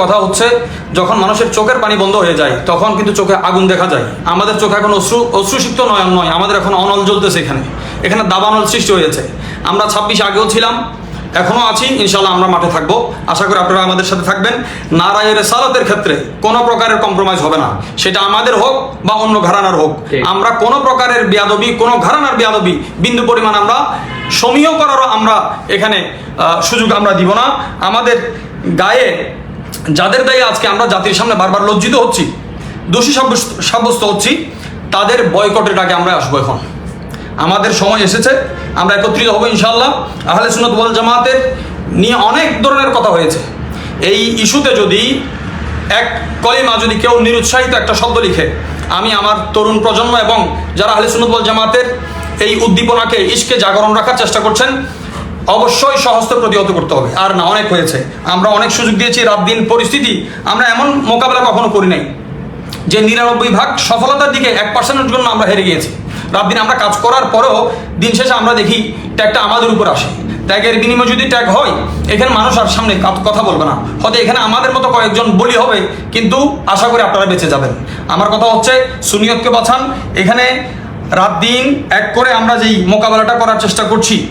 কথা হচ্ছে যখন মানুষের চোখের পানি বন্ধ হয়ে যায় তখন কিন্তু চোখে আগুন দেখা যায়। আমাদের চোখে এখন অশ্রু অশ্রুসিক্ত নয়ন নয় আমাদের এখন অনল জ্বলতেছে এখানে। এখানে দাবানল সৃষ্টি হয়েছে। আমরা ছাব্বিশ আগেও ছিলাম এখনও আছি ইনশাল্লাহ আমরা মাঠে থাকব। আশা করি আপনারা আমাদের সাথে থাকবেন। নারায়ের সালাতের ক্ষেত্রে কোনো প্রকারের কম্প্রোমাইজ হবে না। সেটা আমাদের হোক বা অন্য ঘরানার হোক। আমরা কোনো প্রকারের বিয়াদবি কোনো ঘরানার বিয়াদবি বিন্দু পরিমাণ আমরা সমীহ করারও আমরা এখানে সুযোগ আমরা দিব না। আমাদের গায়ে যাদের দায়ে আজকে আমরা জাতির সামনে বারবার লজ্জিত হচ্ছি, দোষী সাব্যস্ত হচ্ছি, তাদের বয়কটের ডাকে আমরা আসব এখন। আমাদের সময় এসেছে, আমরা একত্রিত হব ইনশাল্লাহ আহলে সুন্নত ওয়াল জামাতের নিয়ে অনেক ধরনের কথা হয়েছে। এই ইস্যুতে যদি এক কলিমা যদি কেউ নিরুৎসাহিত একটা শব্দ লিখে, আমি আমার তরুণ প্রজন্ম এবং যারা আহলে সুন্নত ওয়াল জামাতের এই উদ্দীপনাকে ইস্কে জাগরণ রাখার চেষ্টা করছেন অবশ্যই সহস্ত প্রতিহত করতে হবে। আর না, অনেক হয়েছে। আমরা অনেক সুযোগ দিয়েছি, রাত দিন পরিস্থিতি আমরা এমন মোকাবেলা কখনো করি নাই। যে নিরানব্বই ভাগ সফলতার দিকে এক পার্সেন্টের জন্য আমরা হেরে গিয়েছি। রাত দিন আমরা কাজ করার পরেও দিন শেষে আমরা দেখি ট্যাগটা আমাদের উপর আসে। ট্যাগের বিনিময়ে যদি ট্যাগ হয়, এখানে মানুষ আর সামনে কথা বলবে না। হয়তো এখানে আমাদের মতো কয়েকজন বলি হবে, কিন্তু আশা করি আপনারা বেঁচে যাবেন। আমার কথা হচ্ছে, সুনিয়তকে বাঁচান। এখানে রাত দিন এক করে আমরা যেই মোকাবেলাটা করার চেষ্টা করছি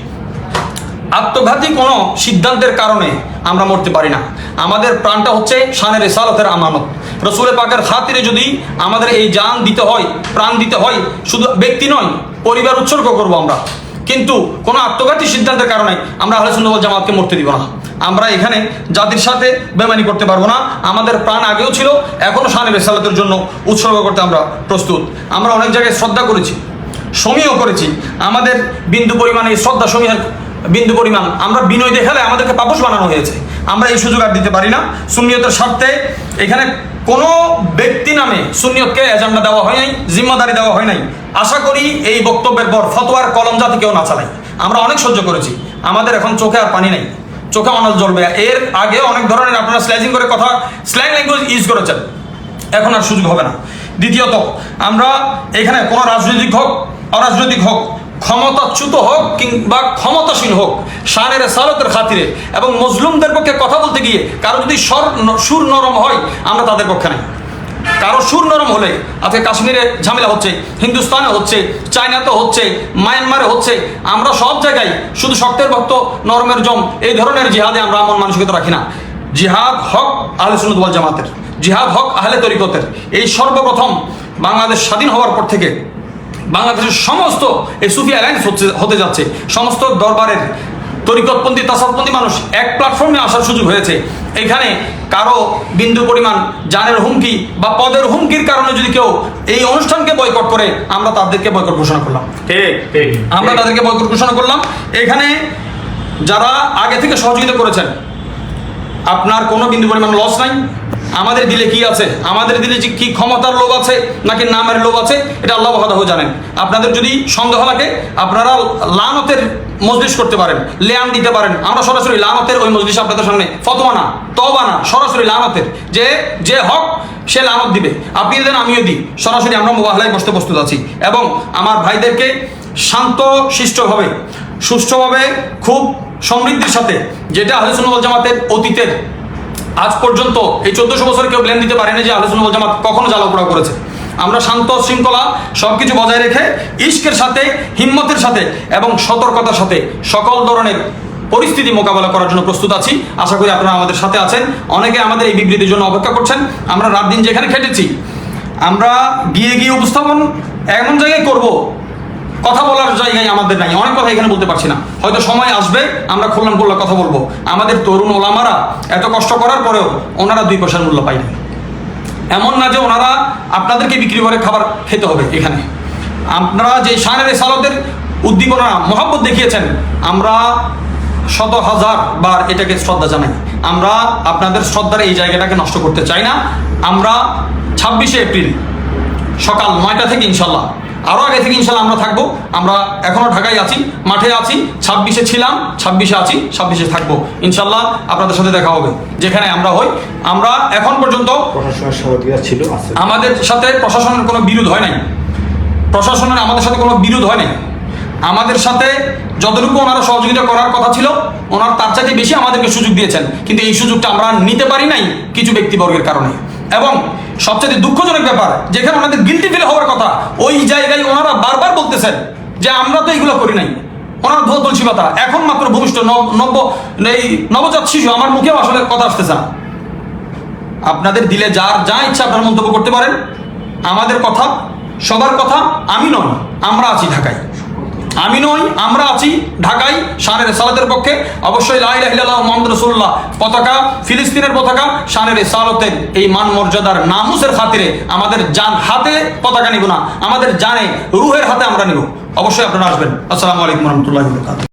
আত্মঘাতী কোনো সিদ্ধান্তের কারণে আমরা মরতে পারি না। আমাদের প্রাণটা হচ্ছে শানের রেসালতের আমানত। রসুলের পাকের খাতিরে যদি আমাদের এই জান দিতে হয়, প্রাণ দিতে হয়, শুধু ব্যক্তি নয়, পরিবার উৎসর্গ করব আমরা। কিন্তু কোনো আত্মঘাতী সিদ্ধান্তের কারণে আমরা সুন্নাত ওয়াল জামাতকে মরতে দিব না। আমরা এখানে জাতির সাথে বেমানি করতে পারব না। আমাদের প্রাণ আগেও ছিল এখনও শানের রেসালতের জন্য উৎসর্গ করতে আমরা প্রস্তুত। আমরা অনেক জায়গায় শ্রদ্ধা করেছি, সমীহ করেছি। আমাদের বিন্দু পরিমাণে শ্রদ্ধা সমীহের বিন্দু পরিমাণ। আমরা বিনয় দেখালে আমাদেরকে পাপস বানানো হয়েছে। আমরা এই সুযোগ আর দিতে পারি না। সুন্নিয়তের স্বার্থে এখানে কোনো ব্যক্তি নামে সুন্নিয়তকে এজেন্ডা দেওয়া হয় নাই, জিম্মাদারি দেওয়া হয় নাই। আশা করি এই বক্তব্যের পর ফতোয়ার কলম যাতে কেউ না চালাই আমরা অনেক সহ্য করেছি। আমাদের এখন চোখে আর পানি নাই। চোখে অনল জ্বলবে। এর আগে অনেক ধরনের আপনারা স্ল্যাজিং করে কথা স্ল্যাং ল্যাঙ্গুয়েজ ইউজ করেছেন। এখন আর সুযোগ হবে না। দ্বিতীয়ত, আমরা এখানে কোনো রাজনৈতিক হোক, অরাজনৈতিক হোক ক্ষমতাচ্যুত হোক কিংবা ক্ষমতাসীন হোক, শানের সালতের খাতিরে এবং মজলুমদের পক্ষে কথা বলতে গিয়ে কারও যদি স্বর সুর নরম হয়, আমরা তাদের পক্ষে নাই। কারও সুর নরম হলে, আজকে কাশ্মীরে ঝামেলা হচ্ছে, হিন্দুস্তানে হচ্ছে, চায়নাতে হচ্ছে, মায়ানমারে হচ্ছে, আমরা সব জায়গায় শুধু শক্তের ভক্ত, নরমের জম, এই ধরনের জিহাদে আমরা এমন মানসিকতা রাখি না। জিহাদ হক আহলে ওয়াল জামাতের, জিহাদ হক আহলে তরিকতের। এই সর্বপ্রথম বাংলাদেশ স্বাধীন হওয়ার পর থেকে বাংলাদেশের সমস্ত এই সুফি অ্যালায়েন্স হচ্ছে হতে যাচ্ছে। সমস্ত দরবারের তরিকতপন্থী তাসাদপন্থী মানুষ এক প্ল্যাটফর্মে আসার সুযোগ হয়েছে। এখানে কারও বিন্দু পরিমাণ জানের হুমকি বা পদের হুমকির কারণে যদি কেউ এই অনুষ্ঠানকে বয়কট করে আমরা তাদেরকে বয়কট ঘোষণা করলাম। আমরা তাদেরকে বয়কট ঘোষণা করলাম। এখানে যারা আগে থেকে সহযোগিতা করেছেন আপনার কোনো বিন্দু পরিমাণ লস নাই। আমাদের দিলে কি আছে? আমাদের দিলে যে কি ক্ষমতার লোভ আছে নাকি নামের লোভ আছে, এটা আল্লাহ ভাদাহ জানেন। আপনাদের যদি সন্দেহ লাগে আপনারা লানতের মজলিস করতে পারেন, লেয়ান দিতে পারেন। আমরা সরাসরি লানতের ওই মজলিস আপনাদের সামনে, ফতোয়া না তবা না, সরাসরি লানতের। যে যে হক, সে লানত দিবে। আপনি দেন আমিও দিই। সরাসরি আমরা মোবাহলায় বসতে প্রস্তুত আছি। এবং আমার ভাইদেরকে শান্ত, শিষ্টভাবে, সুষ্ঠুভাবে, খুব সমৃদ্ধির সাথে, যেটা আহলে জামাতের অতীতের আজ পর্যন্ত এই চোদ্দশো বছর কেউ ব্লেম দিতে পারেনি যে আলোচনা ওয়াল জামাত কখনো জ্বালাপোড়া করেছে। আমরা শান্ত, শৃঙ্খলা সব কিছু বজায় রেখে ইস্কের সাথে, হিম্মতের সাথে এবং সতর্কতার সাথে সকল ধরনের পরিস্থিতি মোকাবেলা করার জন্য প্রস্তুত আছি। আশা করি আপনারা আমাদের সাথে আছেন। অনেকে আমাদের এই বিবৃতির জন্য অপেক্ষা করছেন। আমরা রাত দিন যেখানে খেটেছি, আমরা গিয়ে গিয়ে উপস্থাপন এমন জায়গায় করব কথা বলার জায়গায় আমাদের নাই। অনেক কথা এখানে বলতে পারছি না। হয়তো সময় আসবে, আমরা খুললাম খুল্লা কথা বলব। আমাদের তরুণ ওলামারা এত কষ্ট করার পরেও ওনারা দুই পয়সার মূল্য পায় এমন না যে ওনারা আপনাদেরকে বিক্রি করে খাবার খেতে হবে এখানে। আপনারা যে শানের সালতের উদ্দীপনা, মহাব্বত দেখিয়েছেন, আমরা শত হাজার বার এটাকে শ্রদ্ধা জানাই। আমরা আপনাদের শ্রদ্ধার এই জায়গাটাকে নষ্ট করতে চাই না। আমরা ছাব্বিশে এপ্রিল সকাল নয়টা থেকে ইনশাল্লাহ আরও আগে থেকে ইনশাল্লাহ আমরা থাকব। আমরা এখনও ঢাকায় আছি মাঠে আছি ছাব্বিশে ছিলাম ছাব্বিশে আছি ছাব্বিশে থাকব। ইনশাল্লাহ আপনাদের সাথে দেখা হবে যেখানে আমরা হই। আমরা এখন পর্যন্ত প্রশাসনের সহযোগিতা ছিল আমাদের সাথে প্রশাসনের কোনো বিরোধ হয় নাই। প্রশাসনের আমাদের সাথে কোনো বিরোধ হয় নাই। আমাদের সাথে যতটুকু ওনারা সহযোগিতা করার কথা ছিল ওনার তার চাইতে বেশি আমাদেরকে সুযোগ দিয়েছেন। কিন্তু এই সুযোগটা আমরা নিতে পারি নাই কিছু ব্যক্তিবর্গের কারণে। এবং সবচেয়ে দুঃখজনক ব্যাপার, যেখানে ওনাদের গিলটি ফিল হওয়ার কথা, ওই জায়গায় ওনারা বারবার বলতেছেন যে আমরা তো এইগুলো করি নাই। ওনার ধোয়া তুলসী পাতা, এখন মাত্র ভূমিষ্ঠ নব- নব্য, এই নবজাত শিশু, আমার মুখেও আসলে কথা আসতেছে না। আপনাদের দিলে যার যা ইচ্ছা আপনার মন্তব্য করতে পারেন। আমাদের কথা, সবার কথা, আমি নয়, আমরা আছি ঢাকায়। আমি নই, আমরা আছি ঢাকায়, শানের সালাতের পক্ষে। অবশ্যই লাই ইল্লাল্লাহ মোহাম্মদ রসুল্লাহ পতাকা, ফিলিস্তিনের পতাকা, শানের সালতের এই মান মর্যাদার নামুসের খাতিরে আমাদের যান হাতে পতাকা নিব না, আমাদের জানে, রুহের হাতে আমরা নিব। অবশ্যই আপনারা আসবেন। আসসালামু আলাইকুম রহমতুল্লাহ